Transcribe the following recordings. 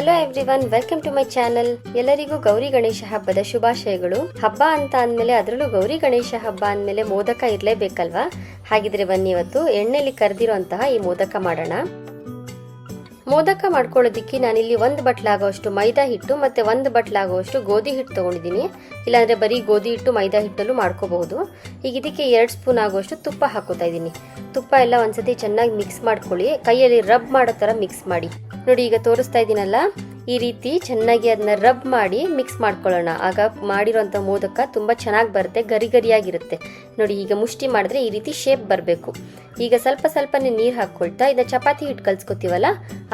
Hello everyone welcome to my channel ಎಲ್ಲರಿಗೂ ಗೌರಿ ಗಣೇಶ ಹಬ್ಬದ ಶುಭಾಶಯಗಳು. ಹಬ್ಬ ಅಂತ ಅಂದಮೇಲೆ ಅದರಲ್ಲೂ ಗೌರಿ ಗಣೇಶ ಹಬ್ಬ ಅಂದಮೇಲೆ ಮೋದಕ ಇರಲೇಬೇಕಲ್ವಾ? ಹಾಗಿದ್ರೆ ಬನ್ನಿ ಇವತ್ತು ಎಣ್ಣೆಲಿ ಕರೆದಿರುವಂತಹ ಈ ಮೋದಕ ಮಾಡೋಣ. ಮೋದಕ ಮಾಡ್ಕೊಳ್ಳೋದಿಕ್ಕೆ ನಾನಿಲ್ಲಿ ಒಂದು ಬಟ್ಲಾಗುವಷ್ಟು ಮೈದಾ ಹಿಟ್ಟು ಮತ್ತೆ ಒಂದು ಬಟ್ಲಾಗುವಷ್ಟು ಗೋಧಿ ಹಿಟ್ಟು ತಗೊಂಡಿದ್ದೀನಿ. ಇಲ್ಲಾಂದರೆ ಬರೀ ಗೋಧಿ ಹಿಟ್ಟು, ಮೈದಾ ಹಿಟ್ಟಲ್ಲೂ ಮಾಡ್ಕೋಬಹುದು. ಈಗ ಇದಕ್ಕೆ ಎರಡು ಸ್ಪೂನ್ ಆಗುವಷ್ಟು ತುಪ್ಪ ಹಾಕೋತಾ ಇದ್ದೀನಿ. ತುಪ್ಪ ಎಲ್ಲ ಒಂದ್ಸತಿ ಚೆನ್ನಾಗಿ ಮಿಕ್ಸ್ ಮಾಡ್ಕೊಳ್ಳಿ. ಕೈಯಲ್ಲಿ ರಬ್ ಮಾಡೋ ಥರ ಮಿಕ್ಸ್ ಮಾಡಿ. ನೋಡಿ, ಈಗ ತೋರಿಸ್ತಾ ಇದ್ದೀನಲ್ಲ ಈ ರೀತಿ ಚೆನ್ನಾಗಿ ಅದನ್ನ ರಬ್ ಮಾಡಿ ಮಿಕ್ಸ್ ಮಾಡ್ಕೊಳ್ಳೋಣ. ಆಗ ಮಾಡಿರೋಂಥ ಮೋದಕ ತುಂಬ ಚೆನ್ನಾಗಿ ಬರುತ್ತೆ, ಗರಿ ಗರಿಯಾಗಿರುತ್ತೆ. ನೋಡಿ, ಈಗ ಮುಷ್ಟಿ ಮಾಡಿದ್ರೆ ಈ ರೀತಿ ಶೇಪ್ ಬರಬೇಕು. ಈಗ ಸ್ವಲ್ಪ ಸ್ವಲ್ಪನೇ ನೀರು ಹಾಕ್ಕೊಳ್ತಾ ಇದನ್ನ ಚಪಾತಿ ಹಿಟ್ಟು ಕಲ್ಸ್ಕೊತೀವಲ್ಲ,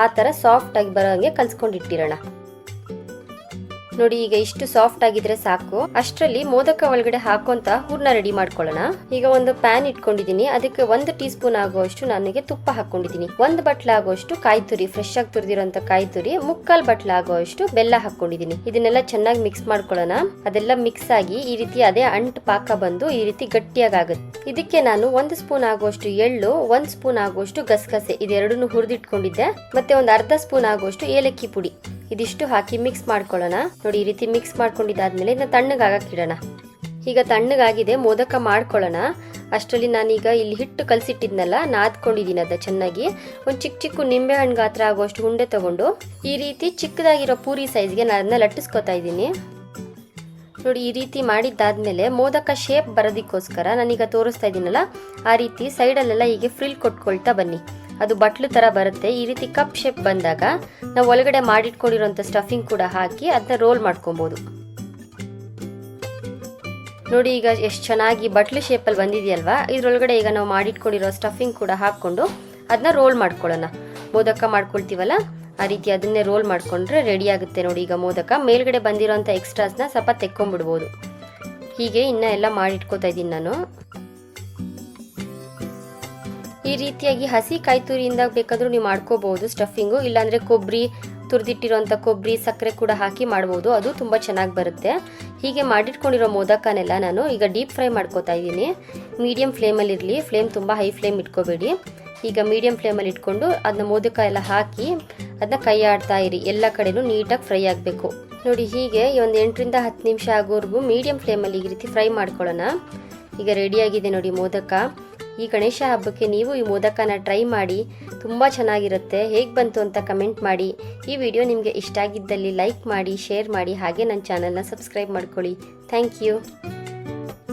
ಆ ಥರ ಸಾಫ್ಟಾಗಿ ಬರೋ ಹಾಗೆ ಕಲ್ಸ್ಕೊಂಡಿಟ್ಟಿರೋಣ ನೋಡಿ, ಈಗ ಇಷ್ಟು ಸಾಫ್ಟ್ ಆಗಿದ್ರೆ ಸಾಕು. ಅಷ್ಟರಲ್ಲಿ ಮೋದಕ ಒಳಗಡೆ ಹಾಕುವಂತ ಹೂರ್ಣ ರೆಡಿ ಮಾಡ್ಕೊಳ್ಳೋಣ. ಈಗ ಒಂದು ಪ್ಯಾನ್ ಇಟ್ಕೊಂಡಿದೀನಿ ಅದಕ್ಕೆ ಒಂದು ಟೀ ಸ್ಪೂನ್ ಆಗುವಷ್ಟು ನನಗೆ ತುಪ್ಪ ಹಾಕೊಂಡಿದೀನಿ ಒಂದು ಬಟ್ಲ ಆಗುವಷ್ಟು ಕಾಯಿ ತುರಿ ಫ್ರೆಶ್ ಆಗಿ ತುರಿದಿರುವಂತ ಕಾಯಿ ತುರಿ ಮುಕ್ಕಾಲ್ ಬಟ್ಲ ಆಗುವಷ್ಟು ಬೆಲ್ಲ ಹಾಕೊಂಡಿದೀನಿ ಇದನ್ನೆಲ್ಲ ಚೆನ್ನಾಗಿ ಮಿಕ್ಸ್ ಮಾಡ್ಕೊಳ್ಳೋಣ. ಅದೆಲ್ಲ ಮಿಕ್ಸ್ ಆಗಿ ಈ ರೀತಿ ಅದೇ ಅಂಟು ಪಾಕ ಬಂದು ಈ ರೀತಿ ಗಟ್ಟಿಯಾಗಿ ಆಗುತ್ತೆ ಇದಕ್ಕೆ ನಾನು ಒಂದು ಸ್ಪೂನ್ ಆಗುವಷ್ಟು ಎಳ್ಳು, ಒಂದ್ ಸ್ಪೂನ್ ಆಗುವಷ್ಟು ಗಸಗಸೆ, ಇದೆರಡನ್ನು ಹುರಿದಿಟ್ಕೊಂಡಿದ್ದೆ. ಮತ್ತೆ ಒಂದು ಅರ್ಧ ಸ್ಪೂನ್ ಆಗುವಷ್ಟು ಏಲಕ್ಕಿ ಪುಡಿ. ಇದಿಷ್ಟು ಹಾಕಿ ಮಿಕ್ಸ್ ಮಾಡ್ಕೊಳ್ಳೋಣ. ನೋಡಿ, ಈ ರೀತಿ ಮಿಕ್ಸ್ ಮಾಡ್ಕೊಂಡಿದ್ದಾದ್ಮೇಲೆ ಇದನ್ನ ಇಡೋಣ. ಈಗ ತಣ್ಣಗಾಗಿದೆ, ಮೋದಕ ಮಾಡ್ಕೊಳ್ಳೋಣ. ಅಷ್ಟರಲ್ಲಿ ನಾನೀಗ ಇಲ್ಲಿ ಹಿಟ್ಟು ಕಲಸಿಟ್ಟಿದ್ನಲ್ಲ, ನಾದ್ಕೊಂಡಿದ್ದೀನಿ ಅದ ಚೆನ್ನಾಗಿ. ಒಂದು ಚಿಕ್ಕ ಚಿಕ್ಕ ನಿಂಬೆ ಹಣ್ಣು ಗಾತ್ರ ಆಗುವಷ್ಟು ಉಂಡೆ ತಗೊಂಡು, ಈ ರೀತಿ ಚಿಕ್ಕದಾಗಿರೋ ಪೂರಿ ಸೈಜ್ಗೆ ನಾನು ಅದನ್ನ ಲಟ್ಟಿಸ್ಕೊತಾ ಇದ್ದೀನಿ. ನೋಡಿ, ಈ ರೀತಿ ಮಾಡಿದ್ದಾದ್ಮೇಲೆ ಮೋದಕ ಶೇಪ್ ಬರೋದಕ್ಕೋಸ್ಕರ ನಾನೀಗ ತೋರಿಸ್ತಾ ಇದ್ದೀನಲ್ಲ, ಆ ರೀತಿ ಸೈಡಲ್ಲೆಲ್ಲ ಹೀಗೆ ಫ್ರಿಲ್ ಕೊಟ್ಕೊಳ್ತಾ ಬನ್ನಿ. ಅದು ಬಟ್ಲು ತರ ಬರುತ್ತೆ. ಈ ರೀತಿ ಕಪ್ ಶೇಪ್ ಬಂದಾಗ ನಾವು ಒಳಗಡೆ ಮಾಡಿಟ್ಕೊಂಡಿರೋಂಥ ಸ್ಟಫಿಂಗ್ ಕೂಡ ಹಾಕಿ ಅದನ್ನ ರೋಲ್ ಮಾಡ್ಕೊಬೋದು. ನೋಡಿ ಈಗ ಎಷ್ಟು ಚೆನ್ನಾಗಿ ಬಟ್ಲು ಶೇಪಲ್ಲಿ ಬಂದಿದೆಯಲ್ವಾ? ಇದ್ರೊಳಗಡೆ ಈಗ ನಾವು ಮಾಡಿಟ್ಕೊಂಡಿರೋ ಸ್ಟಫಿಂಗ್ ಕೂಡ ಹಾಕ್ಕೊಂಡು ಅದನ್ನ ರೋಲ್ ಮಾಡ್ಕೊಳ್ಳೋಣ. ಮೋದಕ ಮಾಡ್ಕೊಳ್ತೀವಲ್ಲ? ಆ ರೀತಿ ಅದನ್ನೇ ರೋಲ್ ಮಾಡ್ಕೊಂಡ್ರೆ ರೆಡಿ ಆಗುತ್ತೆ ನೋಡಿ ಈಗ ಮೋದಕ. ಮೇಲ್ಗಡೆ ಬಂದಿರೋಂಥ ಎಕ್ಸ್ಟ್ರಾಸ್ನ ಸ್ವಲ್ಪ ತೆಕ್ಕೊಂಡ್ಬಿಡ್ಬೋದು ಹೀಗೆ ಇನ್ನ ಎಲ್ಲ ಮಾಡಿಟ್ಕೋತಾ ಇದ್ದೀನಿ ನಾನು. ಈ ರೀತಿಯಾಗಿ ಹಸಿ ಕಾಯಿ ತುರಿಯಿಂದ ಬೇಕಾದರೂ ನೀವು ಮಾಡ್ಕೋಬಹುದು ಸ್ಟಫಿಂಗು. ಇಲ್ಲಾಂದರೆ ಕೊಬ್ಬರಿ ತುರಿದಿಟ್ಟಿರೋಂಥ ಕೊಬ್ಬರಿ, ಸಕ್ಕರೆ ಕೂಡ ಹಾಕಿ ಮಾಡ್ಬೋದು. ಅದು ತುಂಬ ಚೆನ್ನಾಗಿ ಬರುತ್ತೆ. ಹೀಗೆ ಮಾಡಿಟ್ಕೊಂಡಿರೋ ಮೋದಕನೆಲ್ಲ ನಾನು ಈಗ ಡೀಪ್ ಫ್ರೈ ಮಾಡ್ಕೋತಾ ಇದ್ದೀನಿ. ಮೀಡಿಯಂ ಫ್ಲೇಮಲ್ಲಿ ಇರಲಿ. ಫ್ಲೇಮ್ ತುಂಬ ಹೈ ಫ್ಲೇಮ್ ಇಟ್ಕೋಬೇಡಿ. ಈಗ ಮೀಡಿಯಂ ಫ್ಲೇಮಲ್ಲಿ ಇಟ್ಕೊಂಡು ಅದನ್ನ ಮೋದಕ ಎಲ್ಲ ಹಾಕಿ ಅದನ್ನ ಕೈ ಆಡ್ತಾ ಇರಿ. ಎಲ್ಲ ಕಡೆನೂ ನೀಟಾಗಿ ಫ್ರೈ ಆಗಬೇಕು. ನೋಡಿ, ಹೀಗೆ ಒಂದು ಎಂಟರಿಂದ ಹತ್ತು ನಿಮಿಷ ಆಗೋವರೆಗೂ ಮೀಡಿಯಂ ಫ್ಲೇಮಲ್ಲಿ ಈ ರೀತಿ ಫ್ರೈ ಮಾಡ್ಕೊಳ್ಳೋಣ. ಈಗ ರೆಡಿಯಾಗಿದೆ ನೋಡಿ ಮೋದಕ. ಈ ಗಣೇಶ ಹಬ್ಬಕ್ಕೆ ನೀವು ಈ ಮೋದಕನ ಟ್ರೈ ಮಾಡಿ, ತುಂಬ ಚೆನ್ನಾಗಿರುತ್ತೆ. ಹೇಗೆ ಬಂತು ಅಂತ ಕಮೆಂಟ್ ಮಾಡಿ. ಈ ವಿಡಿಯೋ ನಿಮಗೆ ಇಷ್ಟ ಆಗಿದ್ದಲ್ಲಿ ಲೈಕ್ ಮಾಡಿ ಶೇರ್ ಮಾಡಿ, ಹಾಗೆ ನನ್ನ ಚಾನಲ್ನ ಸಬ್ಸ್ಕ್ರೈಬ್ ಮಾಡ್ಕೊಳ್ಳಿ. Thank you